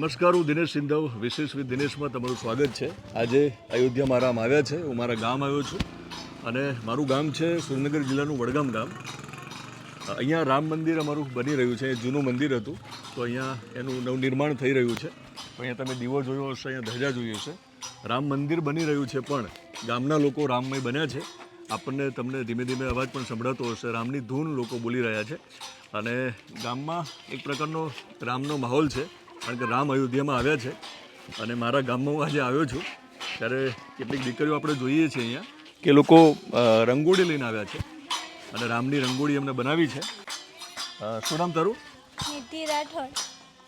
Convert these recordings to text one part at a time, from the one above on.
નમસ્કાર, હું દિનેશ સિંધવ, વિશેષ વિથ દિનેશમાં તમારું સ્વાગત છે. આજે અયોધ્યા રામ આવ્યા છે, હું મારા ગામ આવ્યો છું. અને મારું ગામ છે સુરેન્દ્રનગર જિલ્લાનું વડગામ ગામ. અહીંયા રામ મંદિર અમારું બની રહ્યું છે એ જૂનું મંદિર હતું. તો અહીંયા એનું નવનિર્માણ થઈ રહ્યું છે. અહીંયા તમે દીવો જોયો હશે, અહીંયા ધજા જોયો હશે. રામ મંદિર બની રહ્યું છે પણ ગામના લોકો રામમય બન્યા છે. આપણને તમને ધીમે ધીમે અવાજ પણ સંભળાતો હશે. રામની ધૂન લોકો બોલી રહ્યા છે. અને ગામમાં એક પ્રકારનો રામનો માહોલ છે. કારણ કે રામ અયોધ્યામાં આવ્યા છે અને મારા ગામમાં હું આજે આવ્યો છું. ત્યારે કેટલીક દીકરીઓ આપણે જોઈએ છીએ અહીંયા કે લોકો રંગોળી લઈને આવ્યા છે અને રામની રંગોળી એમને બનાવી છે. શું નામ તારું? નિધિ રાઠોડ.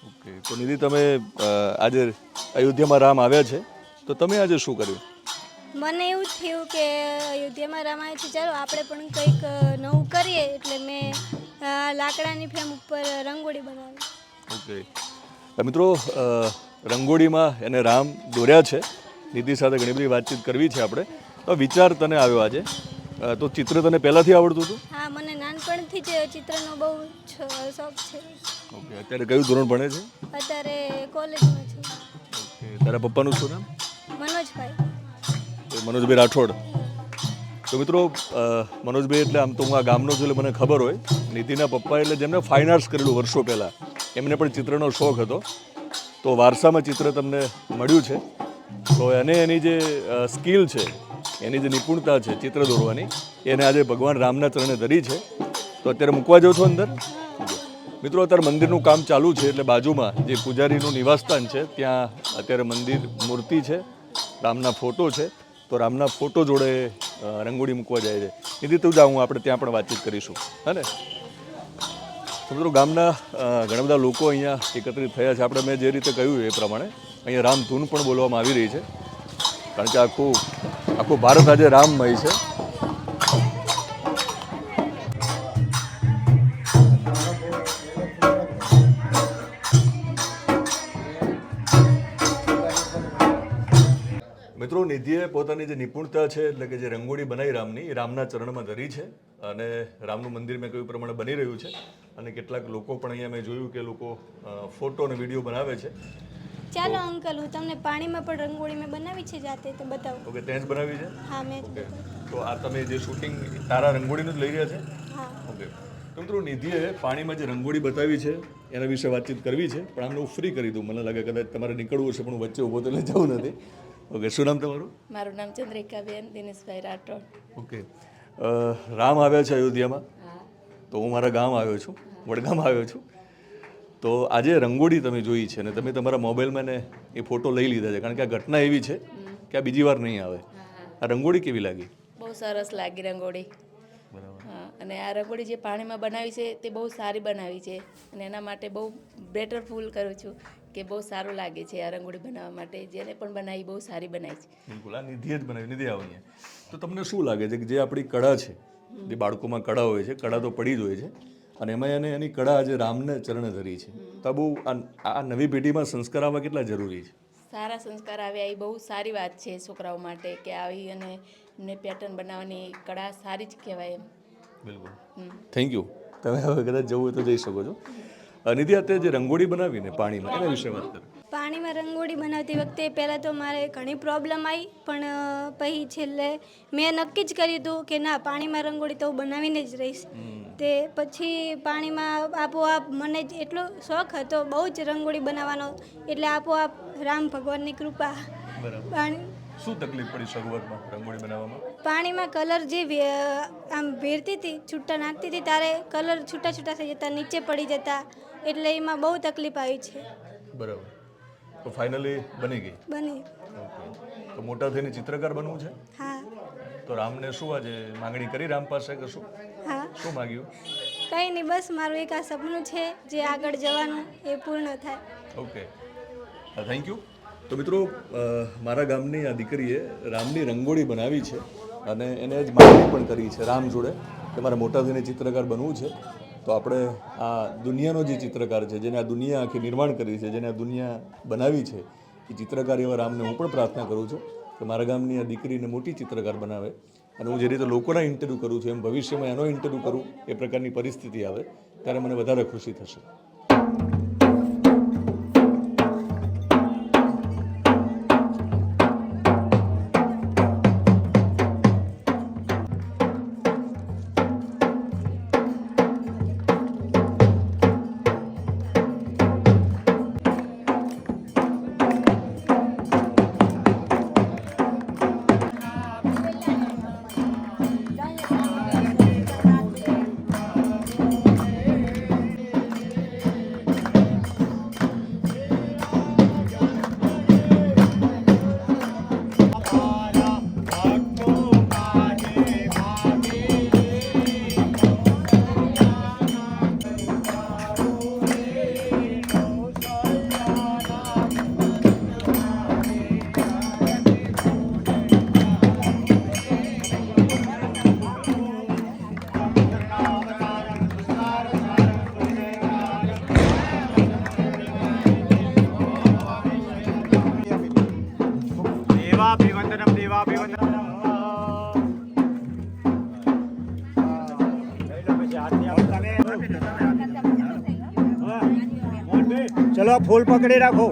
ઓકે તો નિધિ તમે આજે અયોધ્યામાં રામ આવ્યા છે. તો તમે આજે શું કર્યું? મને એવું થયું કે અયોધ્યામાં રામાયણ છે. ચાલો આપણે પણ કંઈક નવું કરીએ એટલે મેં લાકડાની ફ્રેમ ઉપર રંગોળી બનાવી. ઓકે. મિત્રો રંગોળીમાં એને રામ દોર્યા છે. નિધિ સાથે ઘણી બધી વાતચીત કરવી છે આપણે. તો વિચાર તને આવ્યો આજે. તો ચિત્ર તને પહેલાંથી આવડતું હતું? હા મને નાનપણથી જ ચિત્રનો બહુ શોખ છે. ઓકે અત્યારે કયું ધોરણ ભણે છે? અત્યારે કોલેજમાં છે. ઓકે તારા પપ્પાનું શું નામ? મનોજભાઈ. મનોજભાઈ રાઠોડ. તો મિત્રો મનોજભાઈ એટલે આમ તો હું આ ગામનો છું એટલે મને ખબર હોય. નીતિના પપ્પા એટલે જેમને ફાઇન આર્ટ્સ કરેલું વર્ષો પહેલાં. એમને પણ ચિત્રનો શોખ હતો. તો વારસામાં ચિત્ર તમને મળ્યું છે. તો એને એની જે સ્કિલ છે, એની જે નિપુણતા છે ચિત્ર દોરવાની, એને આજે ભગવાન રામના ચરણે ધરી છે. તો અત્યારે મૂકવા જાઉં છો અંદર? મિત્રો, અત્યારે મંદિરનું કામ ચાલુ છે એટલે બાજુમાં જે પૂજારીનું નિવાસસ્થાન છે, ત્યાં અત્યારે મંદિર મૂર્તિ છે, રામના ફોટો છે. તો રામના ફોટો જોડે રંગોળી મૂકવા જાય છે. એથી તું જાઉં, આપણે ત્યાં પણ વાતચીત કરીશું. હે ને? મિત્રો ગામના ઘણા બધા લોકો અહીંયા એકત્રિત થયા છે. આપણે મેં જે રીતે કહ્યું એ પ્રમાણે અહીંયા રામ ધૂન પણ બોલવામાં આવી રહી છે. કારણ કે આખું આખું ભારત આજે રામમય છે. મિત્રો, નિધિએ પોતાની જે નિપુણતા છે, એટલે કે જે રંગોળી બનાવી રામની રામના ચરણમાં ધરી છે. અને રામનું મંદિર મેં કહ્યું પ્રમાણે બની રહ્યું છે. અને કેટલાક લોકો પણ અહીંયા મેં જોયું કે લોકો ફોટો અને વીડિયો બનાવે છે. ચાલો અંકલ હું તમને પાણીમાં પણ રંગોળી મેં બનાવી છે જાતે તો બતાવો. ઓકે જ બનાવી છે? હા મેં ઓકે. તો આ તમે જે શૂટિંગ તારા રંગોળીનું જ લઈ રહ્યા છે? હા. ઓકે. તો મિત્રો નિધિએ પાણીમાં જે રંગોળી બતાવી છે એના વિશે વાતચીત કરવી છે પણ આમને હું ફ્રી કરી દઉં. મને લાગે કદાચ તમારે નીકળવું હશે પણ હું વચ્ચે ઊભો તો જવું નથી. ઓકે શું નામ તમારું? મારું નામ ચંદ્રિકાબેન દિનેશભાઈ રાઠોડ. ઓકે. રામ આવ્યા છે અયોધ્યામાં. તો હું મારા ગામ આવ્યો છું વડગામ આવ્યો છું. તો આજે રંગોળી તમે જોઈ છે અને તમે તમારા મોબાઈલમાં ને એ ફોટો લઈ લીધા છે. કારણ કે આ ઘટના એવી છે કે આ બીજી વાર નહીં આવે. આ રંગોળી કેવી લાગી? બહુ સરસ લાગી રંગોળી. અને આ રંગોળી જે પાણીમાં બનાવી છે તે બહુ સારી બનાવી છે. અને એના માટે બહુ બેટર ફૂલ કરું છું. કે બહુ સારું લાગે છે આ રંગોળી બનાવવા માટે. જેને પણ બનાવી બહુ સારી બનાવી છે. બિલકુલ આ નિધિએ જ બનાવી નિધિ આવો તો તમને શું લાગે છે કે જે આપણી કળા છે જે બાળકોમાં કળા હોય છે કળા તો પડી જ હોય છે અને એમાં એને એની કળા આજે રામને ચરણે ધરી છે. તો બહુ આ નવી પેઢીમાં સંસ્કાર આવવા કેટલા જરૂરી છે? સારા સંસ્કાર આવ્યા એ બહુ સારી વાત છે છોકરાઓ માટે કે આવી અને એમને પેટર્ન બનાવવાની કળા સારી જ કહેવાય એમ. બિલકુલ. થેન્ક યુ તમે હવે કદાચ જવું હોય તો જઈ શકો છો. નિધિ અત્યારે જે રંગોળી બનાવીને પાણીમાં એના વિશે વાત કરો. પાણીમાં રંગોળી બનાવતી વખતે પહેલાં તો મારે ઘણી પ્રોબ્લેમ આવી પણ પછી છેલ્લે મેં નક્કી જ કર્યું હતું કે ના પાણીમાં રંગોળી તો હું બનાવીને જ રહીશ. તે પછી પાણીમાં આપોઆપ મને જ એટલો શોખ હતો બહુ જ રંગોળી બનાવવાનો એટલે આપોઆપ રામ ભગવાનની કૃપા. પાણી શું તકલીફ પડી શરૂઆતમાં રંગોળી બનાવવામાં? પાણીમાં કલર જે આમ ભેરતી હતી છૂટા નાખતી હતી ત્યારે કલર છૂટા છૂટા થઈ જતા નીચે પડી જતા. એટલે એમાં બહુ તકલીફ આવી છે. બરાબર. તો ફાઇનલી બની ગઈ? બની. ઓકે તો મોટા થઈને ચિત્રકાર બનવું છે? હા. તો રામને શું આજે માંગણી કરી રામ પાસે કે શું? હા. શું માંગ્યું? કંઈ નહીં બસ મારું એક આ સપનું છે જે આગળ જવાનું એ પૂર્ણ થાય. ઓકે થેન્ક યુ તો મિત્રો મારા ગામની આ દીકરીએ રામની રંગોળી બનાવી છે અને એને જ માંગણી પણ કરી છે રામ જોડે કે મારે મોટા થઈને ચિત્રકાર બનવું છે. તો આપણે આ દુનિયાનો જે ચિત્રકાર છે, જેને આ દુનિયા આખી નિર્માણ કરી છે, જેને આ દુનિયા બનાવી છે, એ ચિત્રકાર એવા રામને હું પણ પ્રાર્થના કરું છું કે મારા ગામની આ દીકરીને મોટી ચિત્રકાર બનાવે અને હું જે રીતે લોકોના ઇન્ટરવ્યૂ કરું છું, એમ ભવિષ્યમાં એનો ઇન્ટરવ્યૂ કરું, એ પ્રકારની પરિસ્થિતિ આવે, ત્યારે મને વધારે ખુશી થશે. દેવાભિવંદનમ દેવાભિવંદનમ. ચલો ફૂલ પકડી રાખો.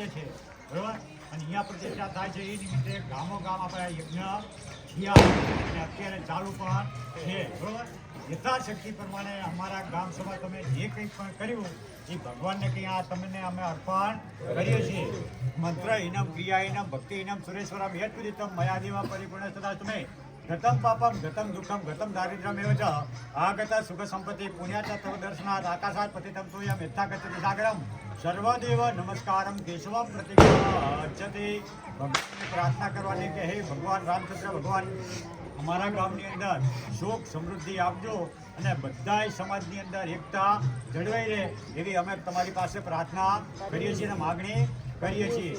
બિરાજે છે, બરોબર? અને અહીંયા પ્રતિષ્ઠા થાય છે, એ નિમિત્તે ગામો ગામ આપણે યજ્ઞ થયા અને અત્યારે ચાલુ પણ છે, બરોબર? યથાશક્તિ પ્રમાણે અમારા ગામ સભા તમે જે કંઈ પણ કર્યું, એ ભગવાનને કંઈ આ તમને અમે અર્પણ કરીએ છીએ. મંત્ર ઇનમ ક્રિયા ઇનમ ભક્તિ ઇનમ સુરેશ્વરમ જ પૂજિતમ તમે દેવા પરિપૂર્ણ થતા તમે પાપમ ગતમ દુઃખમ ગતમ દારિદ્ર્યમ એવ આ ગતા સુખ સંપત્તિ પુણ્યાચ તવ દર્શનાથ આકાશાત પતિતમ તોયમ યથાગચ્છતિ સાગરમ. સર્વદેવ નમસ્કારમ કેશવમ પ્રતિગચ્છતિ ભગવાનને પ્રાર્થના કરવાની કે હે ભગવાન રામચંદ્ર ભગવાન, અમારા ગામની અંદર સુખ સમૃદ્ધિ આપજો અને બધાય સમાજની અંદર એકતા જળવાઈ રહે એવી અમે તમારી પાસે પ્રાર્થના કરીએ છીએ અને માગણી કરીએ છીએ.